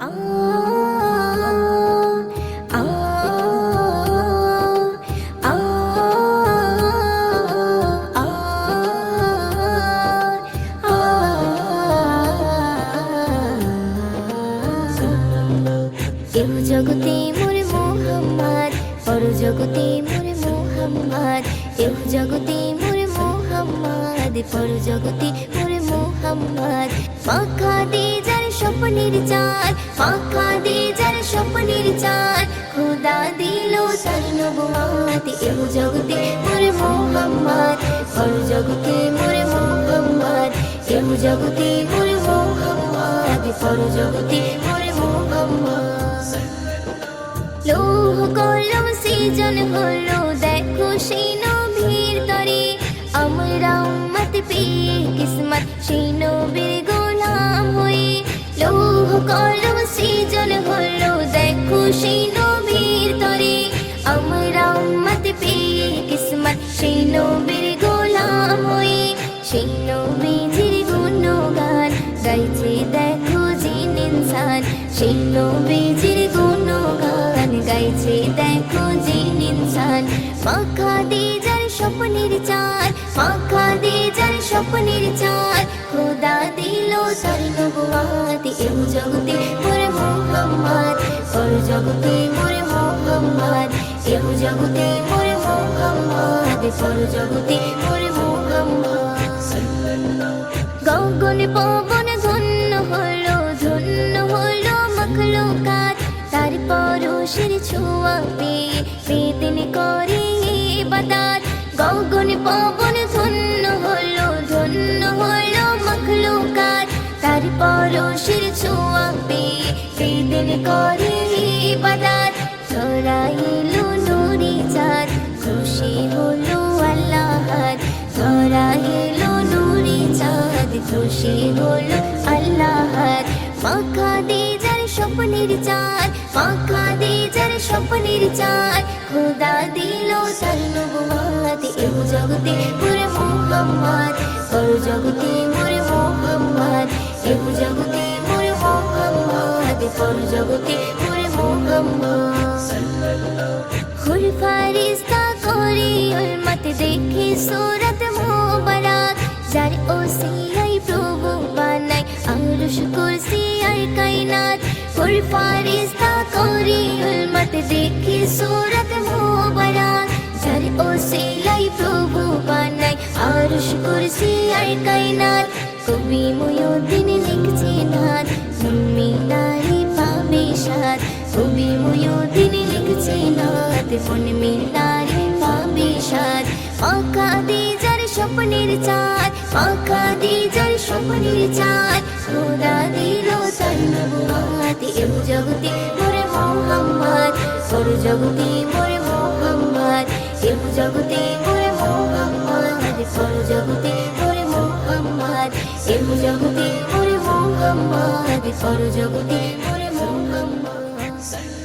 কেউ জগতে মোহাম্মদ পর জগতে মোরে মোহাম্মদ। কেউ জগতে মোরে মোহাম্মদ পর জগতে মোরে স্বপ্নের চাঁদ যার স্বপ্নের খোদা দিল তার এহ জগতে মোরে মোহাম্মদ পর জগতে মোরে মোহাম্মদ। এহ জগতে মোরে মোহাম্মদ জগতে মোরে মোহাম্মদ। কলম সৃজন হলো, দেখো সেই নবীর তরে। আমরা উম্মত পেয়ে কিসমত, সেই নবীর হয়ে লৌহ সৃজন হলো, দেখো সেই নবীর তরে। আমরা উম্মত পেয়ে কিসমত, সেই নবীর গোলাম হয়ে। সেই নবীজির গুণগান গাইছে, দেখো জিন ইনসান। সেই নবীজির গুণগান গাইছে, দেখো জিন ইনসান। পাখা দে যার স্বপ্নের চাঁদ, পাখা দে যার স্বপ্নের চাঁদ। খোদা দিল তার নবুয়াত এহ জগতে মোরে মোহাম্মদ পর জগতে মোরে মোহাম্মদ এহ জগতে মোরে মোহাম্মদ পর জগতে মোরে মোহাম্মদ। গগনে পবন ধন্য হলো ধন্য হলো মখলুকাত, তার পরশের ছোঁয়া পেয়ে বেদিন করে বাদাত গগনে পবন বেদিন করে বাদাত ধরাইলো নুরি চাঁদ, খুশি হলো আল্লাহ ধরাইলো নুরি চাঁদ, খুশি হলো আল্লাহর। পাখা দে যার স্বপ্নের চাঁদ পাখা দে যার স্বপ্নের চাঁদ। খোদা দিল তার নবুয়াত এহ জগতে মোরে মোহাম্মদ পর জগতে মোরে মোহাম্মদ এহ জগতে পর জগতে মোরে মোহাম্মদ করে উলমত দেখে সুরত মোবারক যার ওসিলাই প্রভু বানাই আরশ কুরসি আর কায়নাত হুর ফারিস্তা করে উলমত দেখে সুরত মোবারক যার ওসিলাই প্রভু বানাই আরশ কুরসি আর কায়নাত কবি ময়ুদ্দিন লিখছে নাথ মিনারে পাবে সাথ কবি ময়ুদ্দিন লিখছে নাথ মন মিনারে পাবে সাথ পাখা দে যার স্বপ্নের চাঁদ পাখা দে যার স্বপ্নের চাঁদ। খোদা দিল তার নবুয়াত এহ জগতে মোরে মোহাম্মদ। পর জগতে মোরে মোহাম্মদ এহ জগতে মোরে মোহাম্মদ। পর জগতে মোরে মোহাম্মদ এহ জগতে মোরে মোহাম্মদ। পর জগতে মোরে Sallallahu